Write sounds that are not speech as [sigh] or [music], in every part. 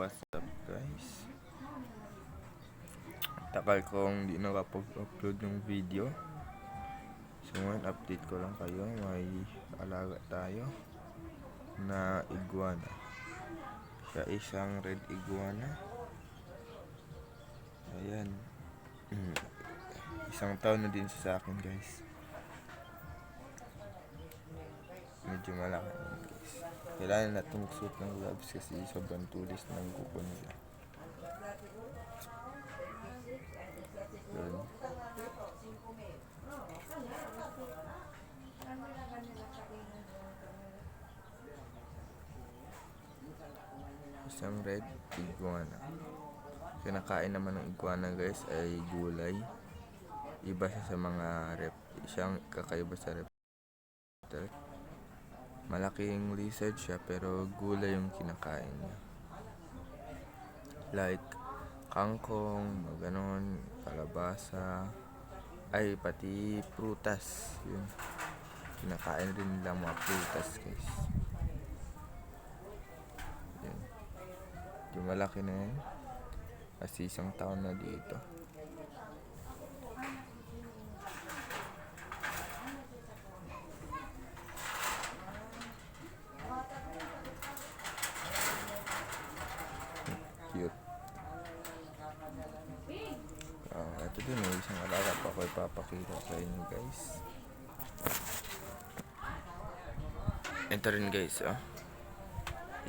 What's up guys? Takal kong di nakapag-upload ng video. So ngayon update ko lang kayo. May alaga tayo na iguana. Siya isang red iguana. Ayan. Mm. Isang taon na din sa akin guys. Medyo malaki. Kailangan natin magsuot ng gloves kasi sobrang tulis ng kuko nila. Yun. Isang red iguana. Kinakain naman ng iguana guys ay gulay. Iba siya sa mga rep. Siyang kakaiba sa reptile. Malaking lizard siya pero gulay yung kinakain niya. Like kangkong, ganon, kalabasa, ay pati prutas. Yun. Kinakain rin nila mga prutas guys. Yun. Yung malaki na yan. Kasi isang taon na dito. Cute. Ah, ito din may isang alaga pa ako ipapakita sa inyo guys. Ito rin guys, oh.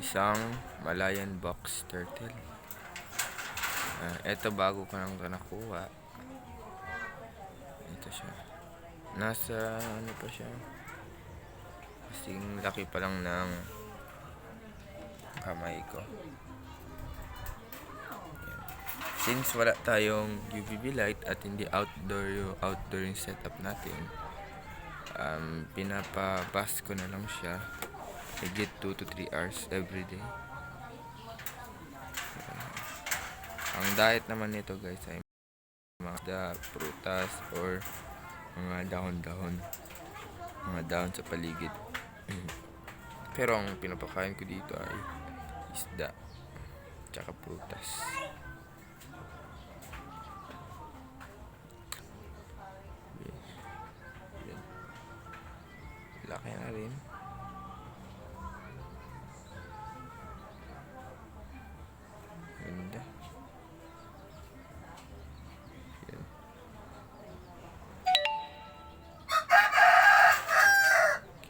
Isang Malayan box turtle. Ah, ito bago ko lang nakuha. Ito siya. Nasa ano pa siya? Kasing laki pa lang ng kamay ko. Since wala tayong UVB light at hindi outdoor yung outdoor yung setup natin, um, pinapabas ko na lang siya higit 2 to 3 hours every day. Ang diet naman nito guys ay mga prutas or mga dahon-dahon. Mga dahon sa paligid. [clears throat] Pero ang pinapakain ko dito ay isda. Tsaka prutas. Laki na rin.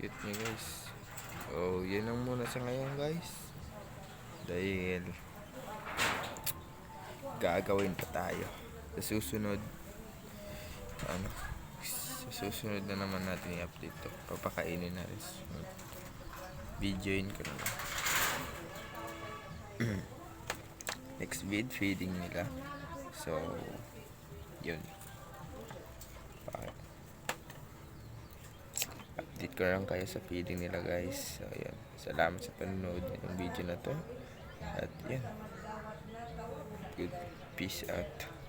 Cute niya guys. Oh, yan lang muna sa ngayon guys. Dahil gagawin pa tayo. Sa susunod, ano, susunod na naman natin i-update to. Papakainin na rin. Videoin ko na lang. [clears throat] Next vid, feeding nila. So, yun. Update ko lang kayo sa feeding nila guys. So, yun. Salamat sa panonood ng video na to. At yan. Good. Peace out.